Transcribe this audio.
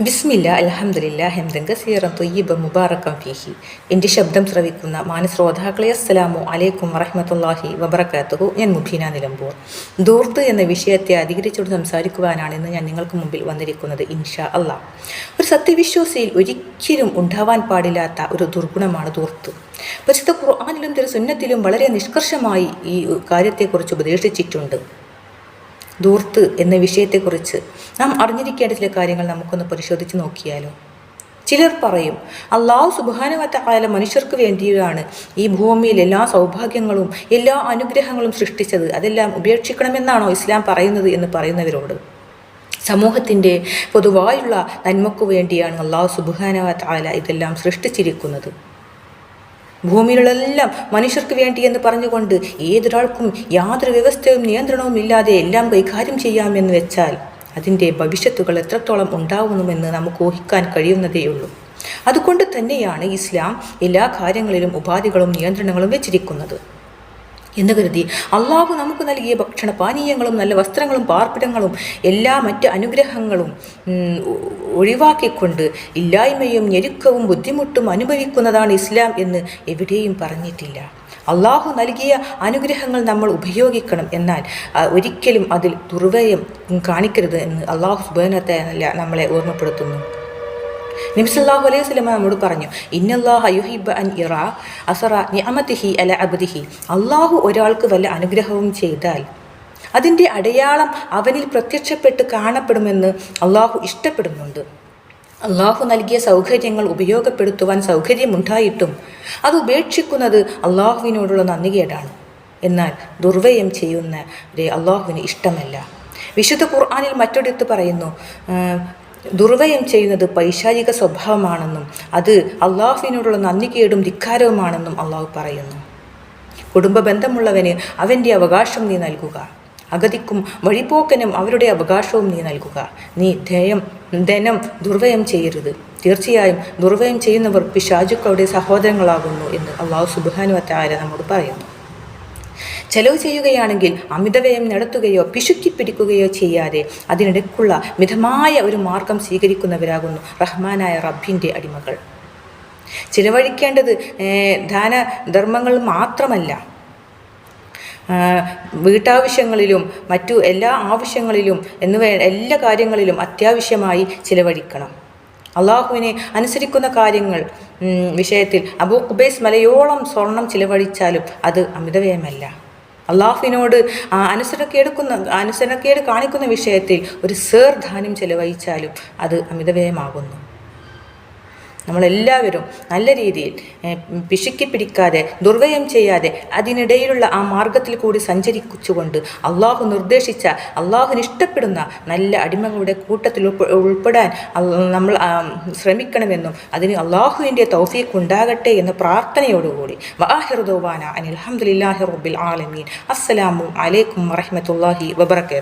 ബിസ്മില്ല അലഹമില്ല ഹെംദൻ കസീറൻ തൊയ്യബ മുബാറക്കം ഫീഹി. എന്റെ ശബ്ദം ശ്രവിക്കുന്ന മാനശ്രോതാക്കളെ അസ്സലാമു അലൈക്കും വറഹമത്തല്ലാഹി വബറക്കാത്തുഹു ഞാൻ മുബീന നിലമ്പൂർ. ദൂർത്ത് എന്ന വിഷയത്തെ അധികരിച്ചുകൊണ്ട് സംസാരിക്കുവാനാണ് ഇന്ന് ഞാൻ നിങ്ങൾക്ക് മുമ്പിൽ വന്നിരിക്കുന്നത് ഇൻഷാ അല്ലാ ഒരു സത്യവിശ്വാസിയിൽ ഒരിക്കലും ഉണ്ടാവാൻ പാടില്ലാത്ത ഒരു ദുർഗുണമാണ് ദൂർത്ത്. പരിശുദ്ധ ഖുർആാനിലും തിരു സുന്നത്തിലും വളരെ നിഷ്കർഷമായി ഈ കാര്യത്തെക്കുറിച്ച് ഉപദേശിച്ചിട്ടുണ്ട്. ദൂർത്ത് എന്ന വിഷയത്തെക്കുറിച്ച് നാം അറിഞ്ഞിരിക്കേണ്ട ചില കാര്യങ്ങൾ നമുക്കൊന്ന് പരിശോധിച്ച് നോക്കിയാലോ? ചിലർ പറയും അള്ളാഹു സുബാനുവത്ത കാല മനുഷ്യർക്ക് വേണ്ടിയാണ് ഈ ഭൂമിയിൽ എല്ലാ സൗഭാഗ്യങ്ങളും എല്ലാ അനുഗ്രഹങ്ങളും സൃഷ്ടിച്ചത്. അതെല്ലാം ഉപേക്ഷിക്കണമെന്നാണോ ഇസ്ലാം പറയുന്നത് എന്ന് പറയുന്നവരോട്? സമൂഹത്തിന്റെ പൊതുവായുള്ള നന്മക്കു വേണ്ടിയാണ് അള്ളാഹു സുബാനുവത്ത കാല ഇതെല്ലാം സൃഷ്ടിച്ചിരിക്കുന്നത്. ഭൂമിയിലുള്ളതെല്ലാം മനുഷ്യർക്ക് വേണ്ടി എന്ന് പറഞ്ഞുകൊണ്ട് ഏതൊരാൾക്കും യാതൊരു വ്യവസ്ഥയും നിയന്ത്രണവും ഇല്ലാതെ എല്ലാം കൈകാര്യം ചെയ്യാമെന്ന് വെച്ചാൽ അതിന്റെ ഭവിഷ്യത്തുകൾ എത്രത്തോളം ഉണ്ടാവുന്നുമെന്ന് നമുക്ക് ഊഹിക്കാൻ കഴിയുന്നതേയുള്ളൂ അതുകൊണ്ട് തന്നെയാണ് ഇസ്ലാം എല്ലാ കാര്യങ്ങളിലും ഉപാധികളും നിയന്ത്രണങ്ങളും വെച്ചിരിക്കുന്നത്. എന്ന് കരുതി. അള്ളാഹു നമുക്ക് നൽകിയ ഭക്ഷണ പാനീയങ്ങളും നല്ല വസ്ത്രങ്ങളും പാർപ്പിടങ്ങളും എല്ലാ മറ്റ് അനുഗ്രഹങ്ങളും ഒഴിവാക്കിക്കൊണ്ട് ഇല്ലായ്മയും ഞെരുക്കവും ബുദ്ധിമുട്ടും അനുഭവിക്കുന്നതാണ് ഇസ്ലാം എന്ന് എവിടെയും പറഞ്ഞിട്ടില്ല. അള്ളാഹു നൽകിയ അനുഗ്രഹങ്ങൾ നമ്മൾ ഉപയോഗിക്കണം എന്നാൽ ഒരിക്കലും അതിൽ ദുർവയം കാണിക്കരുത് എന്ന് അള്ളാഹു സുബേനത്തെ നമ്മളെ ഓർമ്മപ്പെടുത്തുന്നു. നബിസല്ലാഹു അലൈഹി സ്വലമ നമ്മോട് പറഞ്ഞു അൻ അസറ നിഅമത്തിഹി അല അബ്ദിഹി. അള്ളാഹു ഒരാൾക്ക് വല്ല അനുഗ്രഹവും ചെയ്താൽ അതിന്റെ അടയാളം അവനിൽ പ്രത്യക്ഷപ്പെട്ട് കാണപ്പെടുമെന്ന് അള്ളാഹു ഇഷ്ടപ്പെടുന്നുണ്ട്. അള്ളാഹു നൽകിയ സൗകര്യങ്ങൾ ഉപയോഗപ്പെടുത്തുവാൻ സൗകര്യമുണ്ടായിട്ടും അത് ഉപേക്ഷിക്കുന്നത് അള്ളാഹുവിനോടുള്ള നന്ദികേടാണ്. എന്നാൽ ദുർവ്യയം ചെയ്യുന്ന അള്ളാഹുവിന് ഇഷ്ടമല്ല. വിശുദ്ധ ഖുർആാനിൽ മറ്റൊരിടത്ത് പറയുന്നു ദുർവ്യയം ചെയ്യുന്നത് പൈശാചിക സ്വഭാവമാണെന്നും അത് അള്ളാഹുവിനോടുള്ള നന്ദികേടും ധിക്കാരവുമാണെന്നും അള്ളാഹു പറയുന്നു. കുടുംബ ബന്ധമുള്ളവന് അവന്റെ അവകാശം നീ നൽകുക. അഗതിക്കും വഴിപോക്കനും അവരുടെ അവകാശവും നീ നൽകുക. നീ ധേയം ധനം ദുർവയം ചെയ്യരുത്. തീർച്ചയായും ദുർവയം ചെയ്യുന്നവർ പിശാചുക്കളുടെ സഹോദരങ്ങളാകുന്നു എന്ന് അള്ളാഹു സുബാനുവത്തായ നമ്മോട് പറയുന്നു. ചെലവ് ചെയ്യുകയാണെങ്കിൽ അമിതവ്യയം നടത്തുകയോ പിശുക്കി പിടിക്കുകയോ ചെയ്യാതെ അതിനിടയ്ക്കുള്ള മിതമായ ഒരു മാർഗം സ്വീകരിക്കുന്നവരാകുന്നു റഹ്മാനായ റബ്ബിന്റെ അടിമകൾ. ചിലവഴിക്കേണ്ടത് ദാനധർമ്മങ്ങൾ മാത്രമല്ല. വീട്ടാവശ്യങ്ങളിലും മറ്റു എല്ലാ ആവശ്യങ്ങളിലും എന്നുവേ എല്ലാ കാര്യങ്ങളിലും അത്യാവശ്യമായി ചിലവഴിക്കണം. അള്ളാഹുവിനെ അനുസരിക്കുന്ന കാര്യങ്ങൾ വിഷയത്തിൽ അബൂ കുബേസ് മലയോളം സ്വർണം ചിലവഴിച്ചാലും അത് അമിതവ്യയമല്ല. അള്ളാഹുവിനോട് അനുസരണക്കേടുക്കുന്ന അനുസരണക്കേട് കാണിക്കുന്ന വിഷയത്തിൽ ഒരു സേർ ധാന്യം ചെലവഴിച്ചാലും അത് അമിതവ്യയമാകുന്നു. നമ്മളെല്ലാവരും നല്ല രീതിയിൽ പിശുക്കി പിടിക്കാതെ ദുർവ്യയം ചെയ്യാതെ അതിനിടയിലുള്ള ആ മാർഗത്തിൽ കൂടി സഞ്ചരിച്ചുകൊണ്ട് അള്ളാഹു നിർദ്ദേശിച്ച അള്ളാഹുന് ഇഷ്ടപ്പെടുന്ന നല്ല അടിമകളുടെ കൂട്ടത്തിൽ ഉൾപ്പെടാൻ നമ്മൾ ശ്രമിക്കണമെന്നും അതിന് അള്ളാഹുവിന്റെ തൗഫീഖ് ഉണ്ടാകട്ടെ എന്ന പ്രാർത്ഥനയോടുകൂടി. വാഹിറുദോവാന അനിൽ അഹമ്മദില്ലാഹി റബ്ബിൽ ആലമീൻ. അസ്സലാമു അലൈക്കും വറഹമത്തല്ലാഹി വബർക്കാത്തു